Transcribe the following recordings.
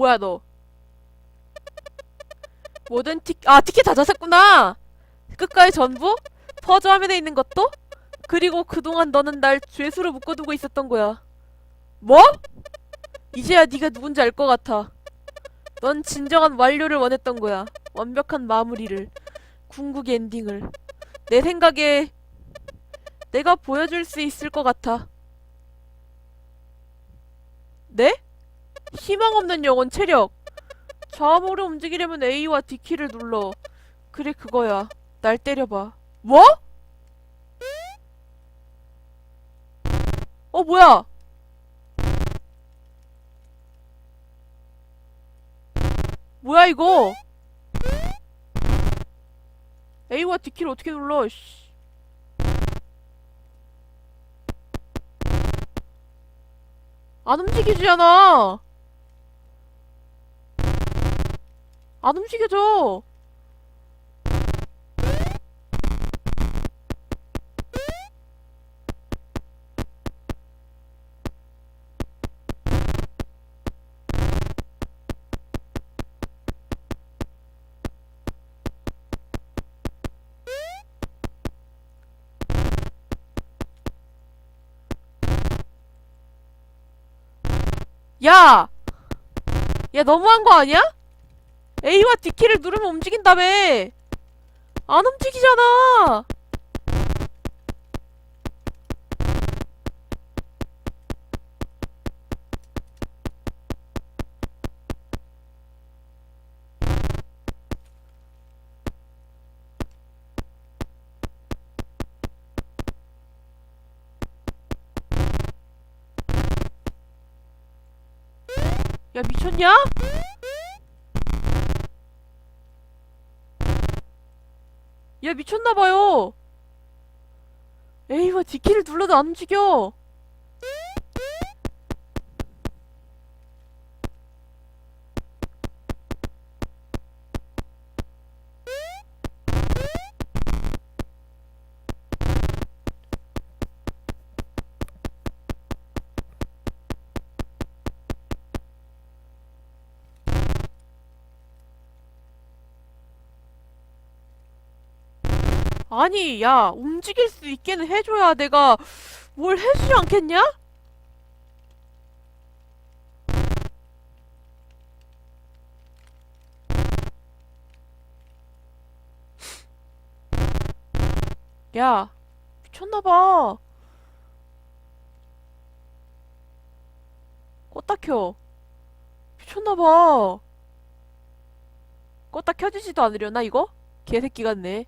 뭐야 너? 모든 티, 아 티켓 다 잤었구나. 끝까지 전부? 퍼즈 화면에 있는 것도? 그리고 그동안 너는 날 죄수로 묶어두고 있었던 거야. 뭐? 이제야 네가 누군지 알 것 같아. 넌 진정한 완료를 원했던 거야. 완벽한 마무리를. 궁극의 엔딩을. 내 생각에 내가 보여줄 수 있을 것 같아. 네? 희망 없는 영혼 체력. 좌우로 움직이려면 A와 D키를 눌러. 그래 그거야. 날 때려봐. 뭐? 어 뭐야? 뭐야 이거? A와 D키를 어떻게 눌러? 씨. 안 움직이잖아. 안 움직여져. 야! 야, 너무한 거 아니야? A와 D키를 누르면 움직인다며! 안 움직이잖아! 야, 미쳤냐? 야, 미쳤나봐요! A와 D키를 눌러도 안 움직여! 아니, 야, 움직일 수 있게는 해줘야 내가 뭘 해주지 않겠냐? 야, 미쳤나봐. 껐다 켜. 미쳤나봐. 껐다 켜지지도 않으려나, 이거? 개새끼 같네.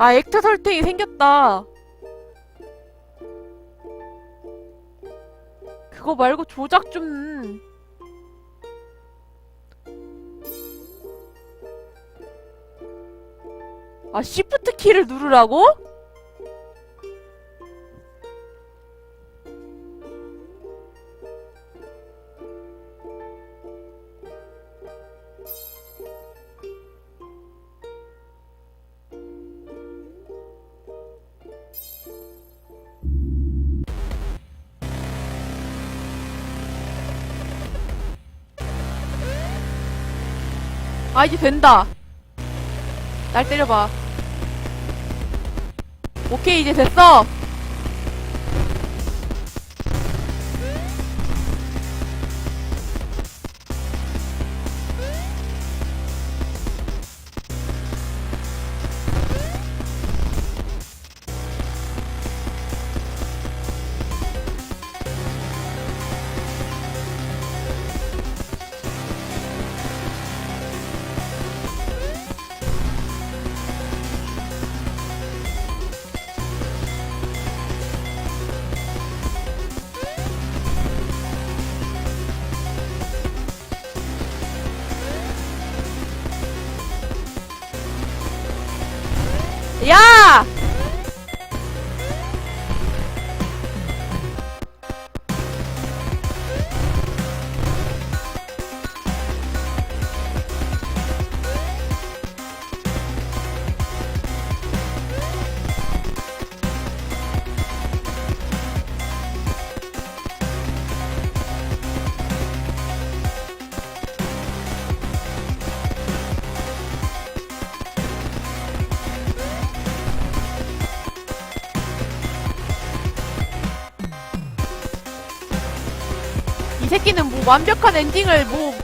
아, 액터 설정이 생겼다. 그거 말고 조작 좀. 아, 시프트 키를 누르라고? 아, 이제 된다. 날 때려봐. 오케이, 이제 됐어. 새끼는 뭐 완벽한 엔딩을 뭐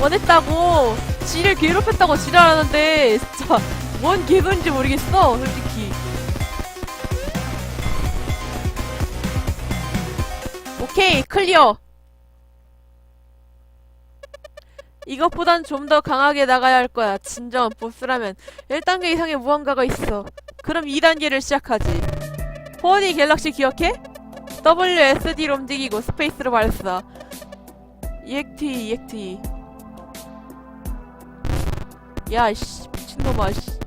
원했다고 지를 괴롭혔다고 지랄하는데 진짜 뭔 개그인지 모르겠어 솔직히. 오케이 클리어. 이것보단 좀 더 강하게 나가야 할 거야 진정한 보스라면. 1단계 이상의 무언가가 있어. 그럼 2단계를 시작하지. 4D 갤럭시 기억해? WSD로 움직이고 스페이스로 발사 EXT EXT 야씨 미친놈아 씨.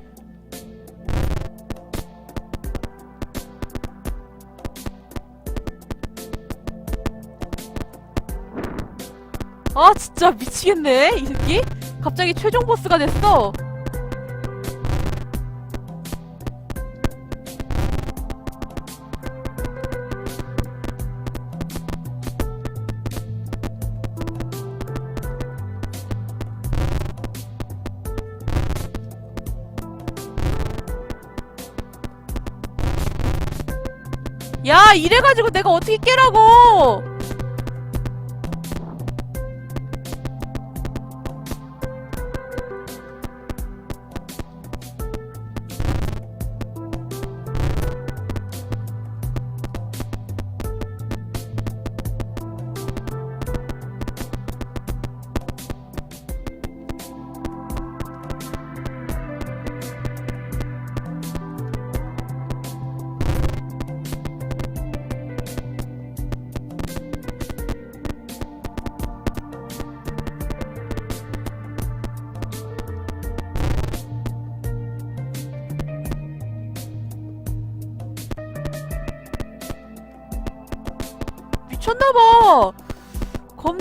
아 진짜 미치겠네 이 새끼. 갑자기 최종 보스가 됐어 이래가지고 내가 어떻게 깨라고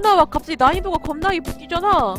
나막 갑자기 난이도가 겁나게 붙이잖아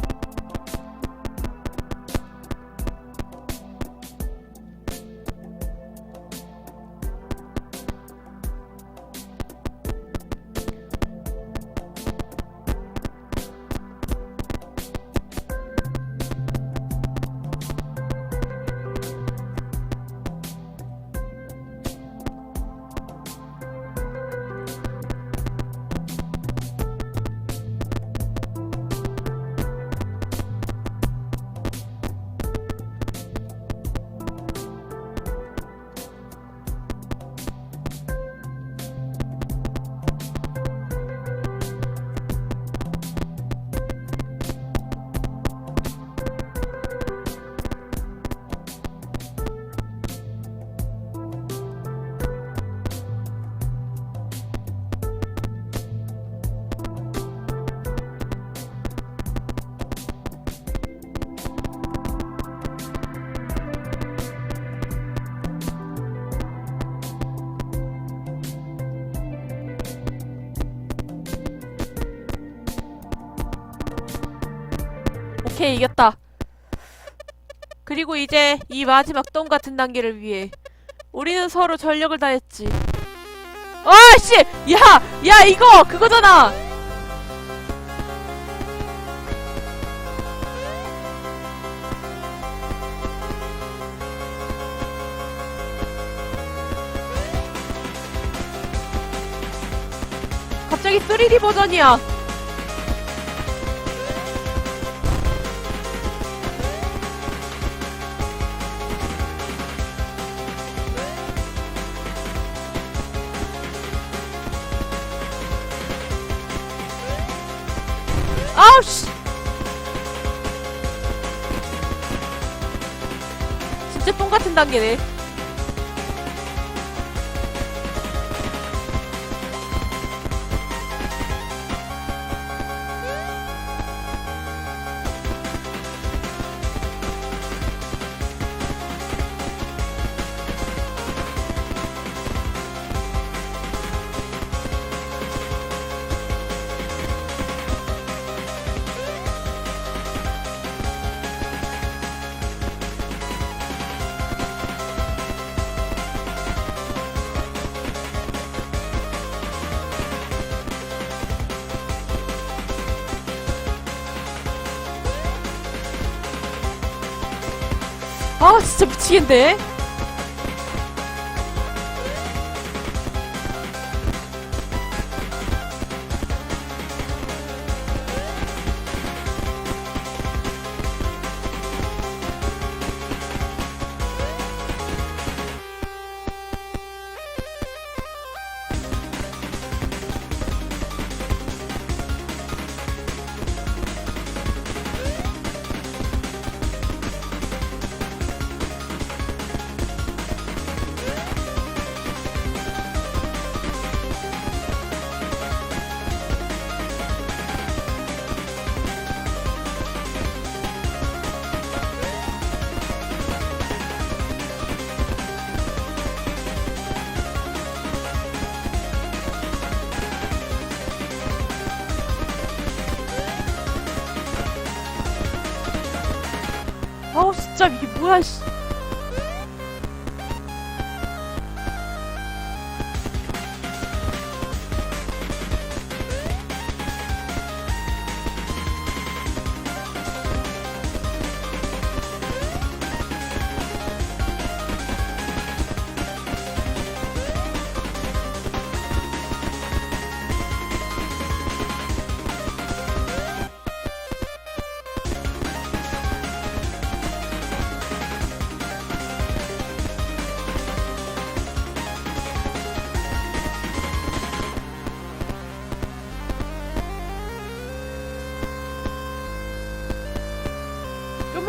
오케이 이겼다. 그리고 이제 이 마지막 똥 같은 단계를 위해 우리는 서로 전력을 다했지. 아씨! 야! 야 이거! 그거잖아! 갑자기 3D 버전이야 같은 단계네. 진짜 미치겠네. 점이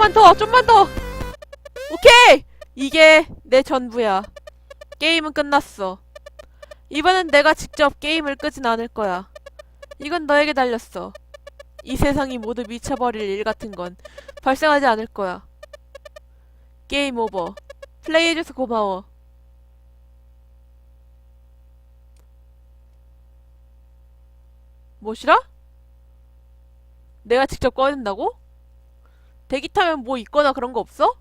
좀만 더, 좀만 더. 오케이! 이게 내 전부야. 게임은 끝났어. 이번엔 내가 직접 게임을 끄진 않을 거야. 이건 너에게 달렸어. 이 세상이 모두 미쳐버릴 일 같은 건 발생하지 않을 거야. 게임 오버. 플레이해줘서 고마워. 뭐시라? 내가 직접 꺼낸다고? 대기 타면 뭐 있거나 그런 거 없어?